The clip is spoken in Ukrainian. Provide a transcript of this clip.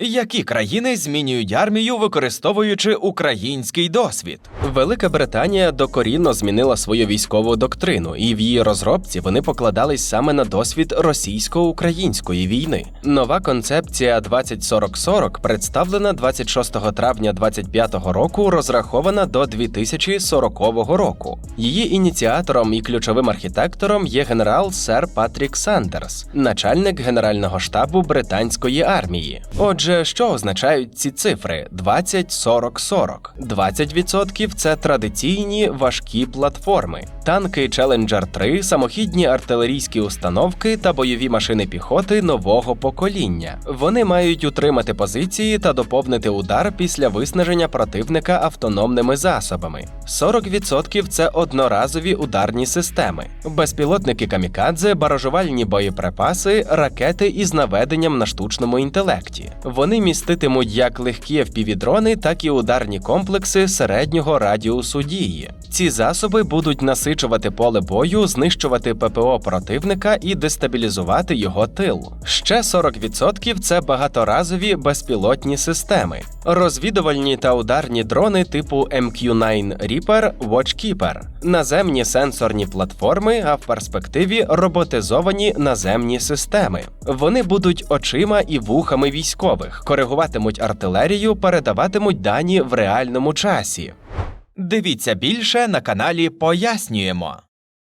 Які країни змінюють армію, використовуючи український досвід? Велика Британія докорінно змінила свою військову доктрину, і в її розробці вони покладались саме на досвід російсько-української війни. Нова концепція 2040-40, представлена 26 травня 25 року, розрахована до 2040 року. Її ініціатором і ключовим архітектором є генерал Сер Патрік Сандерс, начальник генерального штабу британської армії. Отже, що означають ці цифри 20, 40, 40? 20% – це традиційні важкі платформи, танки Challenger 3, самохідні артилерійські установки та бойові машини піхоти нового покоління. Вони мають утримати позиції та доповнити удар після виснаження противника автономними засобами. 40% – це одноразові ударні системи, безпілотники камікадзе, баражувальні боєприпаси, ракети із наведенням на штучному інтелекті. Вони міститимуть як легкі FPV-дрони, так і ударні комплекси середнього радіусу дії. Ці засоби будуть насичувати поле бою, знищувати ППО противника і дестабілізувати його тил. Ще 40% – це багаторазові безпілотні системи, розвідувальні та ударні дрони типу MQ-9 Reaper Watchkeeper, наземні сенсорні платформи, а в перспективі роботизовані наземні системи. Вони будуть очима і вухами військових, коригуватимуть артилерію, передаватимуть дані в реальному часі. Дивіться більше на каналі Пояснюємо.